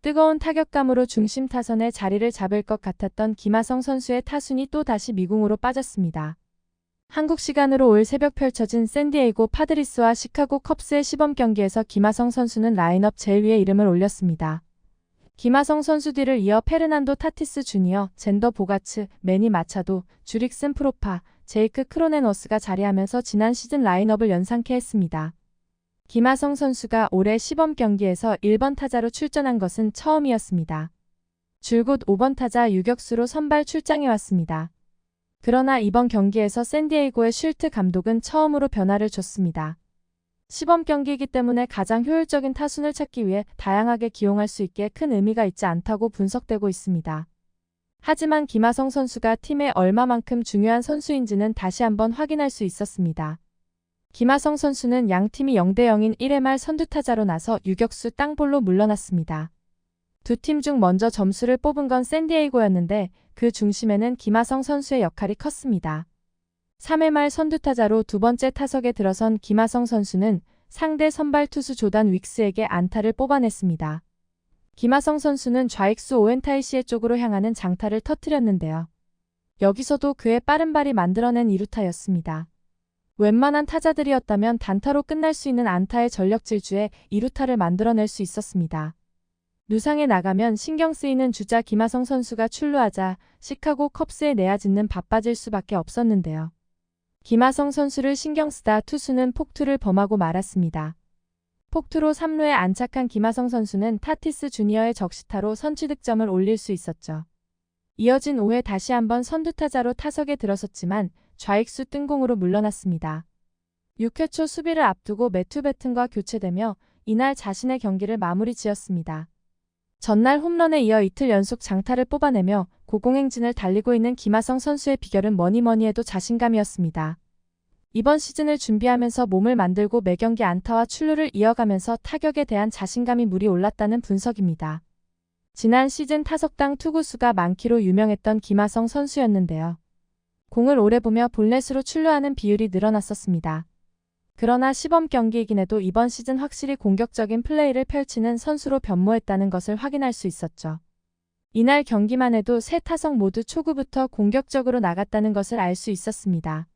뜨거운 타격감으로 중심 타선에 자리를 잡을 것 같았던 김하성 선수의 타순이 또 다시 미궁으로 빠졌습니다. 한국 시간으로 올 새벽 펼쳐진 샌디에이고 파드리스와 시카고 컵스의 시범 경기에서 김하성 선수는 라인업 제일 위에 이름을 올렸습니다. 김하성 선수 뒤를 이어 페르난도 타티스 주니어, 젠더 보가츠, 매니 마차도, 주릭슨 프로파, 제이크 크로네너스가 자리하면서 지난 시즌 라인업을 연상케 했습니다. 김하성 선수가 올해 시범 경기에서 1번 타자로 출전한 것은 처음이었습니다. 줄곧 5번 타자 유격수로 선발 출장해 왔습니다. 그러나 이번 경기에서 샌디에이고의 쉴트 감독은 처음으로 변화를 줬습니다. 시범 경기이기 때문에 가장 효율적인 타순을 찾기 위해 다양하게 기용할 수 있게 큰 의미가 있지 않다고 분석되고 있습니다. 하지만 김하성 선수가 팀에 얼마만큼 중요한 선수인지는 다시 한번 확인할 수 있었습니다. 김하성 선수는 양 팀이 0대 0인 1회 말 선두타자로 나서 유격수 땅볼로 물러났습니다. 두 팀 중 먼저 점수를 뽑은 건 샌디에이고였는데 그 중심에는 김하성 선수의 역할이 컸습니다. 3회 말 선두타자로 두 번째 타석에 들어선 김하성 선수는 상대 선발 투수 조단 윅스에게 안타를 뽑아냈습니다. 김하성 선수는 좌익수 오엔타이시의 쪽으로 향하는 장타를 터뜨렸는데요. 여기서도 그의 빠른 발이 만들어낸 이루타였습니다. 웬만한 타자들이었다면 단타로 끝날 수 있는 안타의 전력 질주에 이루타를 만들어낼 수 있었습니다. 누상에 나가면 신경 쓰이는 주자 김하성 선수가 출루하자 시카고 컵스의 내야 짓는 바빠질 수밖에 없었는데요. 김하성 선수를 신경 쓰다 투수는 폭투를 범하고 말았습니다. 폭투로 3루에 안착한 김하성 선수는 타티스 주니어의 적시타로 선취 득점을 올릴 수 있었죠. 이어진 5회 다시 한번 선두타자로 타석에 들어섰지만 좌익수 뜬공으로 물러났습니다. 6회 초 수비를 앞두고 매튜 베튼과 교체되며 이날 자신의 경기를 마무리 지었습니다. 전날 홈런에 이어 이틀 연속 장타를 뽑아내며 고공행진을 달리고 있는 김하성 선수의 비결은 뭐니뭐니 해도 자신감이었습니다. 이번 시즌을 준비하면서 몸을 만들고 매경기 안타와 출루를 이어가면서 타격에 대한 자신감이 물이 올랐다는 분석입니다. 지난 시즌 타석당 투구수가 많기로 유명했던 김하성 선수였는데요. 공을 오래 보며 볼넷으로 출루하는 비율이 늘어났었습니다. 그러나 시범 경기이긴 해도 이번 시즌 확실히 공격적인 플레이를 펼치는 선수로 변모했다는 것을 확인할 수 있었죠. 이날 경기만 해도 세 타석 모두 초구부터 공격적으로 나갔다는 것을 알 수 있었습니다.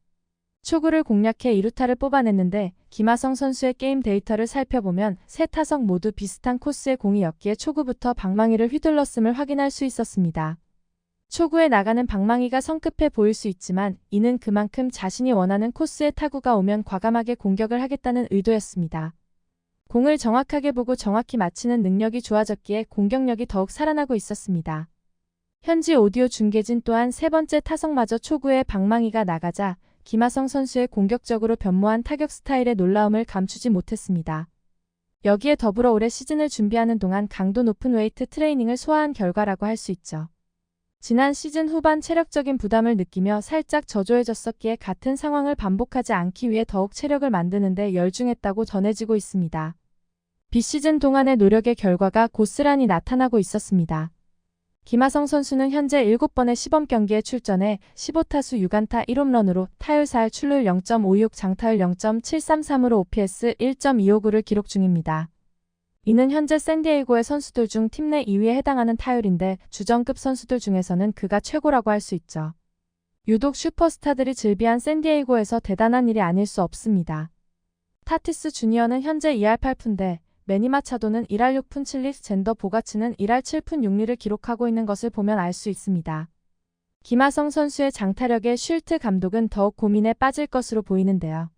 초구를 공략해 2루타를 뽑아냈는데 김하성 선수의 게임 데이터를 살펴보면 세 타석 모두 비슷한 코스의 공이었기에 초구부터 방망이를 휘둘렀음을 확인할 수 있었습니다. 초구에 나가는 방망이가 성급해 보일 수 있지만 이는 그만큼 자신이 원하는 코스의 타구가 오면 과감하게 공격을 하겠다는 의도였습니다. 공을 정확하게 보고 정확히 맞히는 능력이 좋아졌기에 공격력이 더욱 살아나고 있었습니다. 현지 오디오 중계진 또한 세 번째 타석마저 초구에 방망이가 나가자 김하성 선수의 공격적으로 변모한 타격 스타일의 놀라움을 감추지 못했습니다. 여기에 더불어 올해 시즌을 준비하는 동안 강도 높은 웨이트 트레이닝을 소화한 결과라고 할 수 있죠. 지난 시즌 후반 체력적인 부담을 느끼며 살짝 저조해졌었기에 같은 상황을 반복하지 않기 위해 더욱 체력을 만드는 데 열중했다고 전해지고 있습니다. 비시즌 동안의 노력의 결과가 고스란히 나타나고 있었습니다. 김하성 선수는 현재 7번의 시범 경기에 출전해 15타수 6안타 1홈런으로 타율 4할 출루율 0.56 장타율 0.733으로 OPS 1.259를 기록 중입니다. 이는 현재 샌디에이고의 선수들 중 팀 내 2위에 해당하는 타율인데 주전급 선수들 중에서는 그가 최고라고 할 수 있죠. 유독 슈퍼스타들이 즐비한 샌디에이고에서 대단한 일이 아닐 수 없습니다. 타티스 주니어는 현재 2할 8푼데 매니마차도는 1할 6푼 7리 젠더 보가츠는 1할 7푼 6리를 기록하고 있는 것을 보면 알 수 있습니다. 김하성 선수의 장타력에 쉴트 감독은 더욱 고민에 빠질 것으로 보이는데요.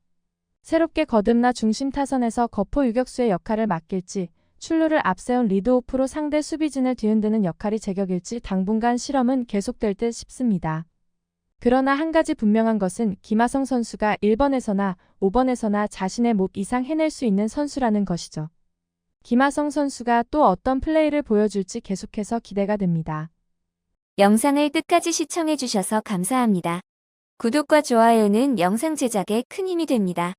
새롭게 거듭나 중심 타선에서 거포 유격수의 역할을 맡길지 출루를 앞세운 리드오프로 상대 수비진을 뒤흔드는 역할이 제격일지 당분간 실험은 계속될 듯 싶습니다. 그러나 한 가지 분명한 것은 김하성 선수가 1번에서나 5번에서나 자신의 목 이상 해낼 수 있는 선수라는 것이죠. 김하성 선수가 또 어떤 플레이를 보여줄지 계속해서 기대가 됩니다. 영상을 끝까지 시청해주셔서 감사합니다. 구독과 좋아요는 영상 제작에 큰 힘이 됩니다.